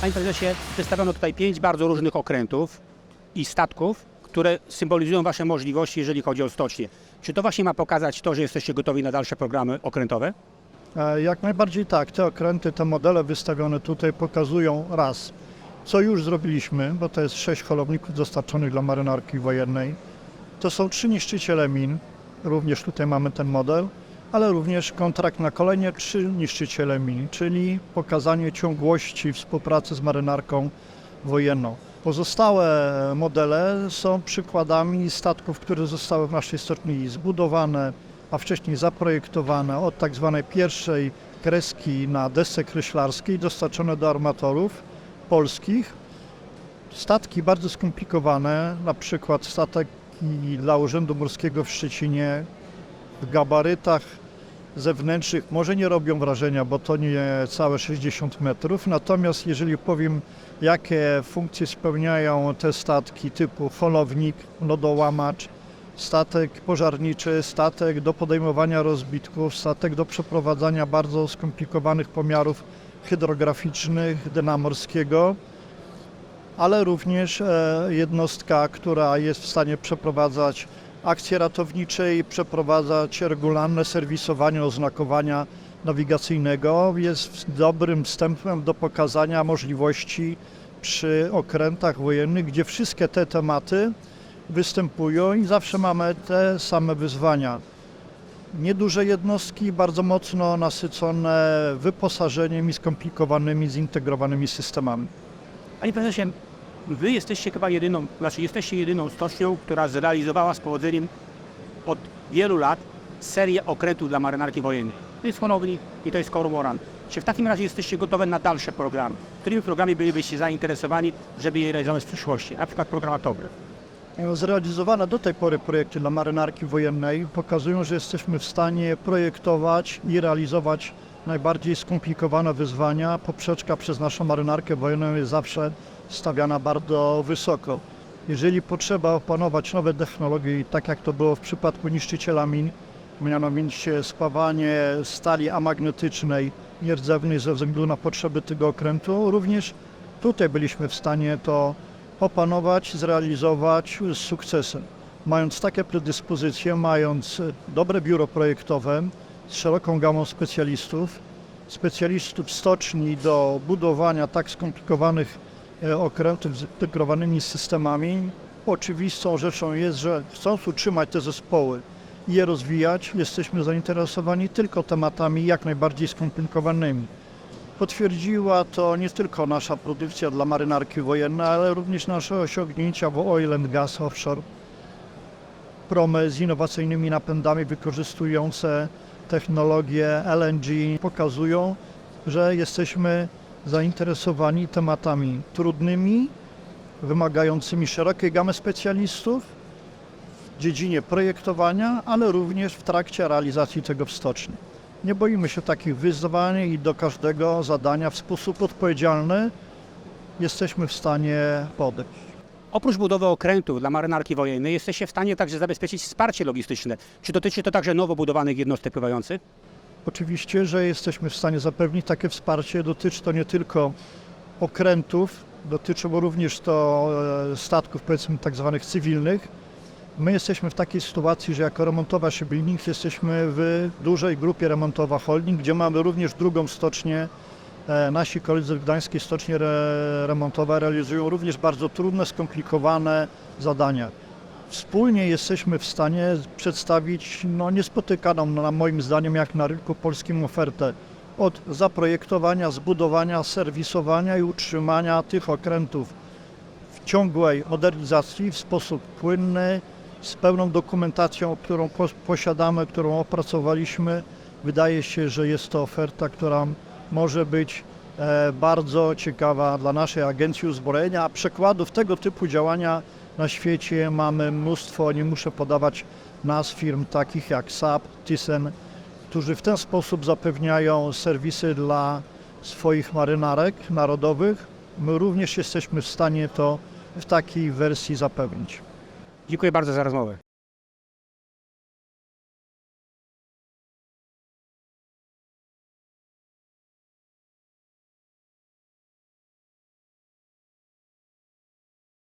Panie prezesie, przedstawiono tutaj pięć bardzo różnych okrętów i statków, które symbolizują Wasze możliwości, jeżeli chodzi o stocznie. Czy to właśnie ma pokazać to, że jesteście gotowi na dalsze programy okrętowe? E, Jak najbardziej tak. Te okręty, te modele wystawione tutaj pokazują raz, co już zrobiliśmy, bo to jest sześć holowników dostarczonych dla marynarki wojennej. To są trzy niszczyciele min, również tutaj mamy ten model, ale również kontrakt na kolejne trzy niszczyciele min, czyli pokazanie ciągłości współpracy z marynarką wojenną. Pozostałe modele są przykładami statków, które zostały w naszej stoczni zbudowane, a wcześniej zaprojektowane od tak zwanej pierwszej kreski na desce kreślarskiej, dostarczone do armatorów polskich. Statki bardzo skomplikowane, na przykład statek dla Urzędu Morskiego w Szczecinie w gabarytach zewnętrznych może nie robią wrażenia, bo to nie całe 60 metrów. Natomiast jeżeli powiem, jakie funkcje spełniają te statki typu holownik, lodołamacz, statek pożarniczy, statek do podejmowania rozbitków, statek do przeprowadzania bardzo skomplikowanych pomiarów hydrograficznych dna morskiego, ale również e, jednostka, która jest w stanie przeprowadzać akcje ratownicze i przeprowadzać regularne serwisowanie oznakowania nawigacyjnego jest dobrym wstępem do pokazania możliwości przy okrętach wojennych, gdzie wszystkie te tematy występują i zawsze mamy te same wyzwania. Nieduże jednostki, bardzo mocno nasycone wyposażeniem i skomplikowanymi, zintegrowanymi systemami. Panie prezesie, Wy jesteście chyba jedyną, znaczy jesteście jedyną stocznią, która zrealizowała z powodzeniem od wielu lat serię okrętów dla marynarki wojennej. To jest Honownik i to jest Kormoran. Czy w takim razie jesteście gotowe na dalsze programy? Którymi programami bylibyście zainteresowani, żeby je realizować w przyszłości? Na przykład program atomowy. Zrealizowane do tej pory projekty dla marynarki wojennej pokazują, że jesteśmy w stanie projektować i realizować najbardziej skomplikowane wyzwania. Poprzeczka przez naszą marynarkę wojenną jest zawsze stawiana bardzo wysoko. Jeżeli potrzeba opanować nowe technologie, tak jak to było w przypadku niszczyciela min, mianowicie spawanie stali amagnetycznej, nierdzewnej ze względu na potrzeby tego okrętu, również tutaj byliśmy w stanie to opanować, zrealizować z sukcesem. Mając takie predyspozycje, mając dobre biuro projektowe z szeroką gamą specjalistów, specjalistów stoczni do budowania tak skomplikowanych e, okrętów z zintegrowanymi systemami, oczywistą rzeczą jest, że chcąc utrzymać te zespoły i je rozwijać, jesteśmy zainteresowani tylko tematami jak najbardziej skomplikowanymi. Potwierdziła to nie tylko nasza produkcja dla marynarki wojennej, ale również nasze osiągnięcia w oil and gas offshore. Promy z innowacyjnymi napędami wykorzystujące technologię LNG pokazują, że jesteśmy zainteresowani tematami trudnymi, wymagającymi szerokiej gamy specjalistów w dziedzinie projektowania, ale również w trakcie realizacji tego w stoczni. Nie boimy się takich wyzwań i do każdego zadania w sposób odpowiedzialny jesteśmy w stanie podejść. Oprócz budowy okrętów dla marynarki wojennej jesteście w stanie także zabezpieczyć wsparcie logistyczne. Czy dotyczy to także nowo budowanych jednostek pływających? Oczywiście, że jesteśmy w stanie zapewnić takie wsparcie. Dotyczy to nie tylko okrętów, dotyczy również to e, statków powiedzmy tak zwanych cywilnych. My jesteśmy w takiej sytuacji, że jako remontowa Shipbuilding jesteśmy w dużej grupie remontowa holding, gdzie mamy również drugą stocznię. E, Nasi koledzy w Gdańskiej Stoczni re- Remontowej realizują również bardzo trudne, skomplikowane zadania. Wspólnie jesteśmy w stanie przedstawić no, niespotykaną, na moim zdaniem, jak na rynku polskim ofertę od zaprojektowania, zbudowania, serwisowania i utrzymania tych okrętów w ciągłej modernizacji w sposób płynny, z pełną dokumentacją, którą pos- posiadamy, którą opracowaliśmy. Wydaje się, że jest to oferta, która może być e, bardzo ciekawa dla naszej agencji uzbrojenia, a przykładów tego typu działania na świecie mamy mnóstwo, nie muszę podawać nazw firm takich jak SAP, Thyssen, którzy w ten sposób zapewniają serwisy dla swoich marynarek narodowych. My również jesteśmy w stanie to w takiej wersji zapewnić. Dziękuję bardzo za rozmowę.